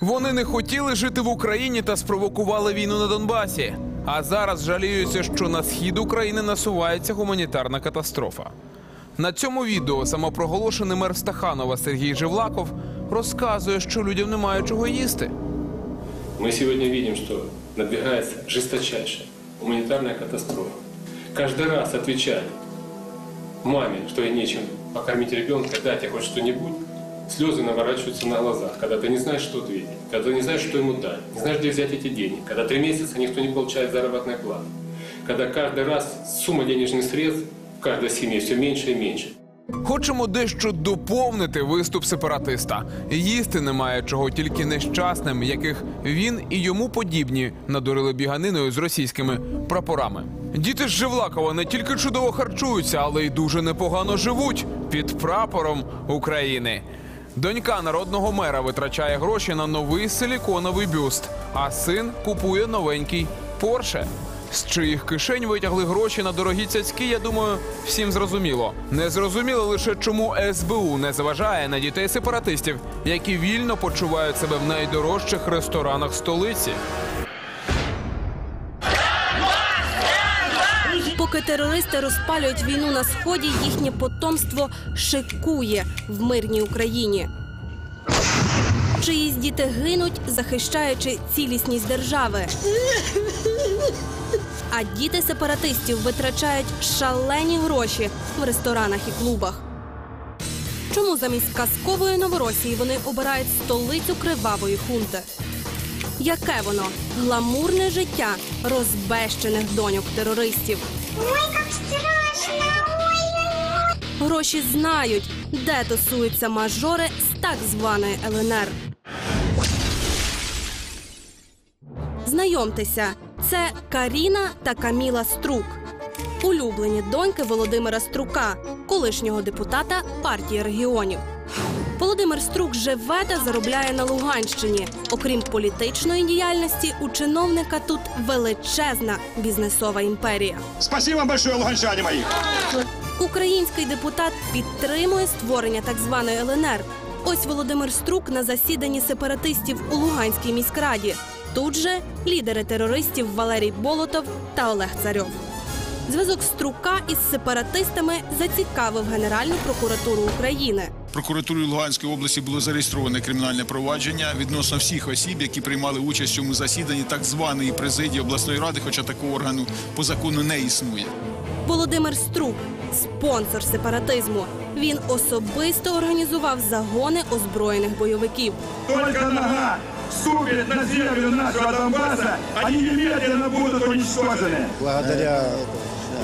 Вони не хотіли жити в Україні та спровокували війну на Донбасі. А зараз жаліються, що на схід України насувається гуманітарна катастрофа. На цьому відео самопроголошений мер Стаханова Сергій Живлаков розказує, що людям немає чого їсти. Мы сегодня видим, что надвигается жесточайшая гуманитарная катастрофа. Каждый раз отвечая маме, что ей нечем покормить ребенка, дать ей хоть что-нибудь, слезы наворачиваются на глазах, когда ты не знаешь, что ответить, когда ты не знаешь, что ему дать, не знаешь, где взять эти деньги, когда три месяца никто не получает заработной платы, когда каждый раз сумма денежных средств в каждой семье все меньше и меньше. Хочемо дещо доповнити виступ сепаратиста. Їсти немає чого тільки нещасним, яких він і йому подібні надурили біганиною з російськими прапорами. Діти з Живлакова не тільки чудово харчуються, але й дуже непогано живуть під прапором України. Донька народного мера витрачає гроші на новий силіконовий бюст, а син купує новенький Порше. З чиїх кишень витягли гроші на дорогі цяцьки, я думаю, всім зрозуміло. Не зрозуміло лише, чому СБУ не зважає на дітей сепаратистів, які вільно почувають себе в найдорожчих ресторанах столиці. Поки терористи розпалюють війну на сході, їхнє потомство шикує в мирній Україні. Чиїсь діти гинуть, захищаючи цілісність держави. А діти сепаратистів витрачають шалені гроші в ресторанах і клубах. Чому замість казкової Новоросії вони обирають столицю кривавої хунти? Яке воно гламурне життя розбещених доньок терористів? Гроші знають, де тусуються мажори з так званої ЛНР. Знайомтеся, це Каріна та Каміла Струк, улюблені доньки Володимира Струка, колишнього депутата партії регіонів. Володимир Струк живе та заробляє на Луганщині. Окрім політичної діяльності, у чиновника тут величезна бізнесова імперія. Спасибо вам большое, луганчане мои. Український депутат підтримує створення так званої ЛНР. Ось Володимир Струк на засіданні сепаратистів у Луганській міськраді. Тут же лідери терористів Валерій Болотов та Олег Царьов. Зв'язок Струка із сепаратистами зацікавив Генеральну прокуратуру України. Прокуратурою Луганської області було зареєстроване кримінальне провадження відносно всіх осіб, які приймали участь в цьому засіданні так званої президії обласної ради, хоча такого органу по закону не існує. Володимир Струк спонсор сепаратизму. Він особисто організував загони озброєних бойовиків. Только нога ступит на землю нашего Донбасса, они немедленно будут уничтожены. Благодаря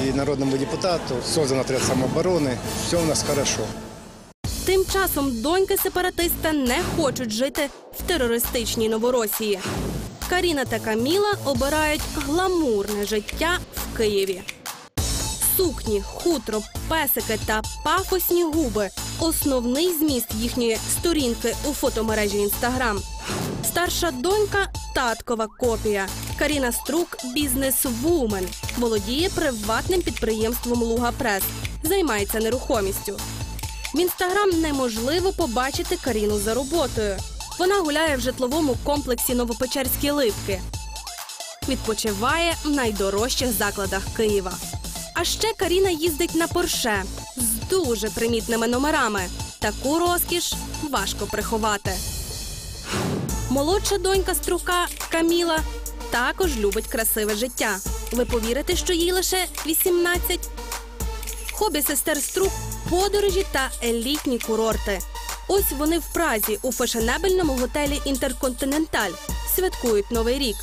и народному депутату создан отряд самообороны. Все у нас хорошо. Тим часом доньки сепаратиста не хочуть жити в терористичній Новоросії. Каріна та Каміла обирають гламурне життя в Києві. Сукні, хутро, песики та пафосні губи основний зміст їхньої сторінки у фотомережі Інстаграм. Старша донька таткова копія. Каріна Струк бізнес-вумен. Володіє приватним підприємством Луга Прес. Займається нерухомістю. В інстаграм неможливо побачити Каріну за роботою. Вона гуляє в житловому комплексі Новопечерські липки. Відпочиває в найдорожчих закладах Києва. А ще Каріна їздить на Порше з дуже примітними номерами. Таку розкіш важко приховати. Молодша донька струка Каміла також любить красиве життя. Ви повірите, що їй лише 18? Хобі сестер Струк подорожі та елітні курорти. Ось вони в Празі у фешенебельному готелі Інтерконтиненталь святкують новий рік.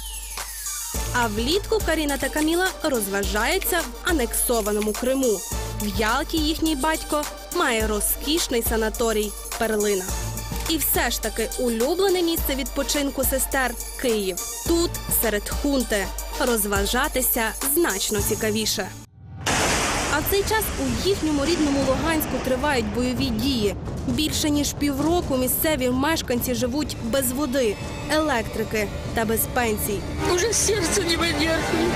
А влітку Каріна та Каміла розважаються в анексованому Криму. В Ялті їхній батько має розкішний санаторій Перлина. І все ж таки улюблене місце відпочинку сестер Київ. Тут серед хунти розважатися значно цікавіше. А в цей час у їхньому рідному Луганську тривають бойові дії. Більше ніж півроку місцеві мешканці живуть без води, електрики та без пенсій. Уже сердце не выдерживает.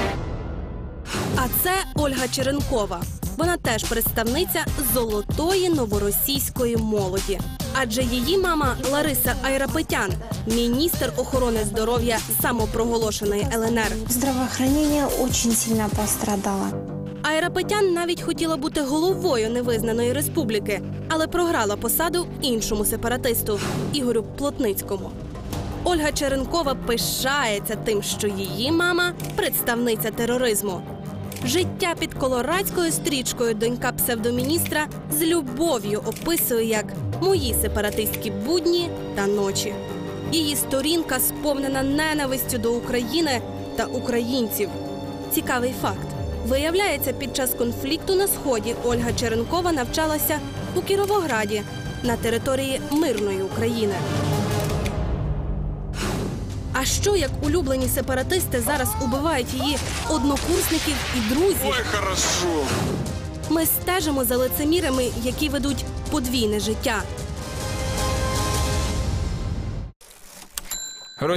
А це Ольга Черенкова. Вона теж представниця золотої новоросійської молоді. Адже її мама Лариса Айрапетян, міністр охорони здоров'я самопроголошеної ЛНР. Здравоохранение очень сильно пострадало. Айрапетян навіть хотіла бути головою невизнаної республіки, але програла посаду іншому сепаратисту Ігорю Плотницькому. Ольга Черенкова пишається тим, що її мама представниця тероризму. Життя під колорадською стрічкою донька псевдоміністра з любов'ю описує як мої сепаратистські будні та ночі. Її сторінка сповнена ненавистю до України та українців. Цікавий факт. Виявляється, під час конфлікту на сході Ольга Черенкова навчалася у Кіровограді на території мирної України. А що як улюблені сепаратисти зараз убивають її однокурсників і друзів? Ой, хорошо. Ми стежимо за лицемірами, які ведуть подвійне життя.